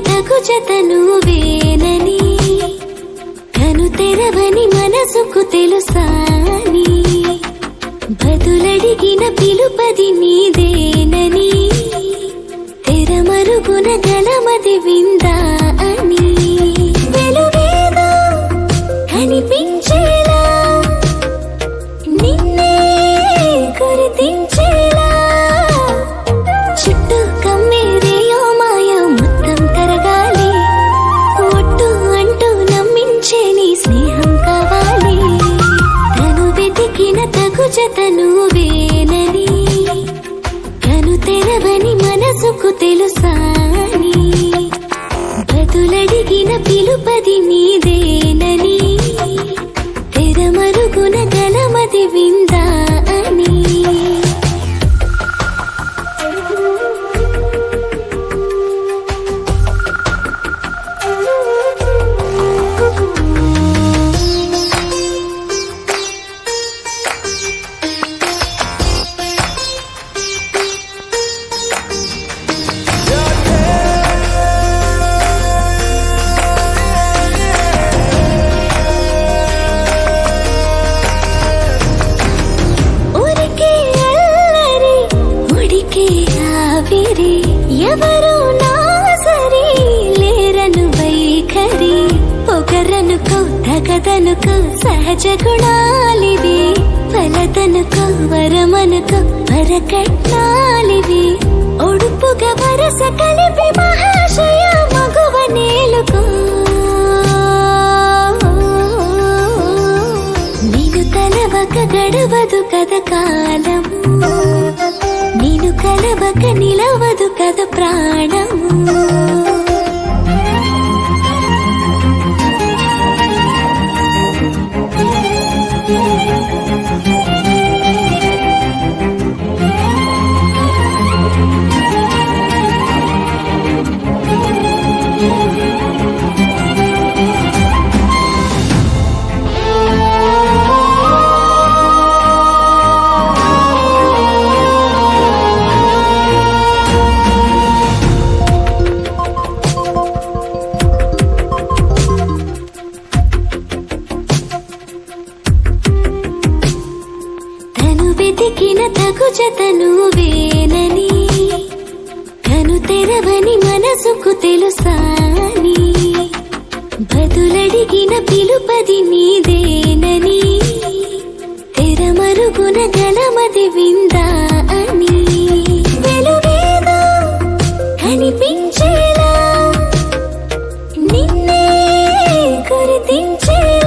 తగు జతను వేనని కను తెరవని మనసుకు తెలుసాని బదులడిగిన పిలుపది నీదేనని తెరమరుగున గలమది విందా కను తెరవని మనసుకు తెలుసాని బతులడిగిన పిలుపది నీదేనని? తెరమరుగున గలమది విందా ఆవిరి ఎవరు నా లేరను వైఖరి. పొగరనుకో తగదనుకో సహజ గుణాలివి. ఫలదనుకో వరమనుకో వరకట్నాలివి ఒడుపుగా వరస కలిపి మహాశయ మగువ నేలుకో. నేను తలవక గడవదు కథ కాలము నేను నిలవదు కద ప్రాణము. వెతికిన తగు జతను వేనని కను తెరవని మనసుకు తెలుసాని బదులడిగిన పిలుపది నీదేనని తెరమరుగున గలమది విందా అని వెలుగేదో కనిపించేలా నిన్నే గుర్తించేలా